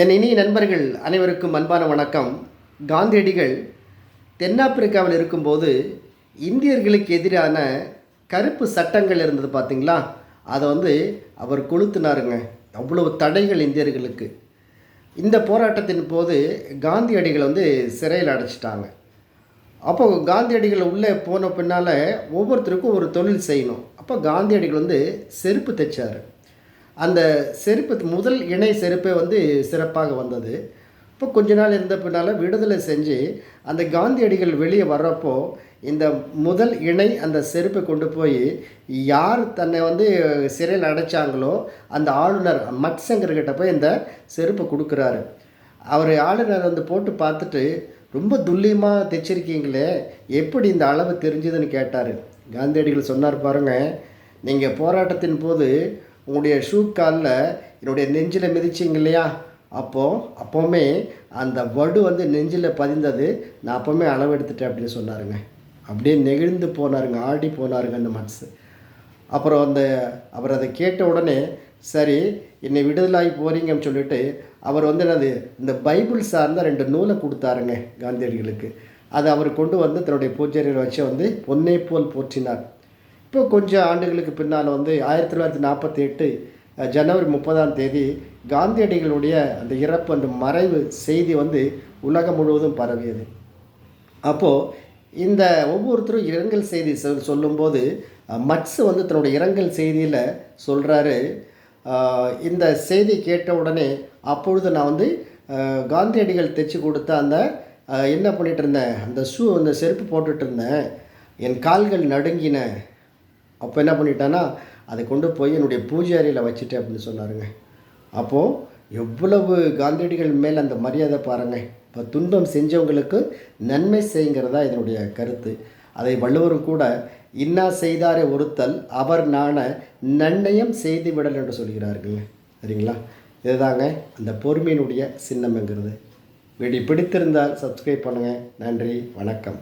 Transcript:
என் இனிய நண்பர்கள் அனைவருக்கும் அன்பான வணக்கம். காந்தியடிகள் தென்னாப்பிரிக்காவில் இருக்கும்போது இந்தியர்களுக்கு எதிரான கருப்பு சட்டங்கள் இருந்தது பார்த்தீங்களா அதை வந்து அவர் கொளுத்துனாருங்க. அவ்வளவு தடைகள் இந்தியர்களுக்கு. இந்த போராட்டத்தின் போது காந்தியடிகள் வந்து சிறையில் அடைச்சிட்டாங்க. அப்போ காந்தியடிகள் உள்ளே போன பின்னால் ஒவ்வொருத்தருக்கும் ஒரு தொழில் செய்யணும். அப்போ காந்தியடிகள் வந்து செருப்பு தைச்சார். அந்த செருப்பு முதல் இணை செருப்பே வந்து சிறப்பாக வந்தது. இப்போ கொஞ்ச நாள் இருந்த பின்னால் விடுதலை செஞ்சு அந்த காந்தியடிகள் வெளியே வர்றப்போ இந்த முதல் இணை அந்த செருப்பை கொண்டு போய் யார் தன்னை வந்து சிறையில் அடைச்சாங்களோ அந்த ஆளுநர் மட்சங்கர்கிட்ட போய் இந்த செருப்பை கொடுக்குறாரு. அவர் ஆளுநர் வந்து போட்டு பார்த்துட்டு ரொம்ப துல்லியமாக தைச்சிருக்கீங்களே எப்படி இந்த அளவு தெரிஞ்சதுன்னு கேட்டார். காந்தியடிகள் சொன்னார் பாருங்கள் நீங்கள் போராட்டத்தின் போது உங்களுடைய ஷூ காலில் என்னுடைய நெஞ்சில் மிதிச்சிங்க இல்லையா? அப்போது அப்போவுமே அந்த வடு வந்து நெஞ்சில் பதிந்தது நான் அப்போவுமே அளவு எடுத்துட்டேன் அப்படின்னு சொன்னாருங்க. அப்படியே நெகிழ்ந்து போனாருங்க ஆடி போனாருங்க அந்த மனசு. அப்புறம் அந்த அவர் அதை கேட்ட உடனே சரி என்னை விடுதலாகி போகிறீங்கன்னு சொல்லிட்டு அவர் வந்து என்னது இந்த பைபிள் சார்ந்த ரெண்டு நூலை கொடுத்தாருங்க காந்தியடிகளுக்கு. அதை அவர் கொண்டு வந்து தன்னுடைய பூஜையில் வச்சு வந்து பொன்னை போல் போற்றினார். இப்போ கொஞ்சம் ஆண்டுகளுக்கு பின்னால் வந்து ஆயிரத்தி தொள்ளாயிரத்தி நாற்பத்தி எட்டு ஜனவரி முப்பதாம் தேதி காந்தியடிகளுடைய அந்த இறப்பு அந்த மறைவு செய்தி வந்து உலகம் முழுவதும் பரவியது. அப்போது இந்த ஒவ்வொருத்தரும் இரங்கல் செய்தி சொல் சொல்லும்போது மட்ஸு மட்ஸ் வந்து தன்னுடைய இரங்கல் செய்தியில் சொல்கிறாரு இந்த செய்தி கேட்ட உடனே அப்பொழுது நான் வந்து காந்தியடிகள் தைச்சி கொடுத்த அந்த என்ன பண்ணிகிட்டு இருந்தேன் அந்த ஷூ அந்த செருப்பு போட்டுட்டு இருந்தேன். என் கால்கள் நடுங்கின. அப்போ என்ன பண்ணிட்டேன்னா அதை கொண்டு போய் என்னுடைய பூஜை அறையில் வச்சுட்டேன் அப்படின்னு சொன்னாருங்க. அப்போது எவ்வளவு காந்தியடிகள் மேல் அந்த மரியாதை பாருங்கள் இப்போ துன்பம் செஞ்சவங்களுக்கு நன்மை செய்யுங்கிறதா இதனுடைய கருத்து. அதை வள்ளுவரும் கூட இன்னா செய்தாரே ஒருத்தல் அவர் நான நன்னயம் செய்து விடல் என்று சொல்கிறார்கள். சரிங்களா? இதுதாங்க அந்த பொறுமையினுடைய சின்னம்ங்கிறது. வீடியோ பிடித்திருந்தால் சப்ஸ்கிரைப் பண்ணுங்கள் நன்றி வணக்கம்.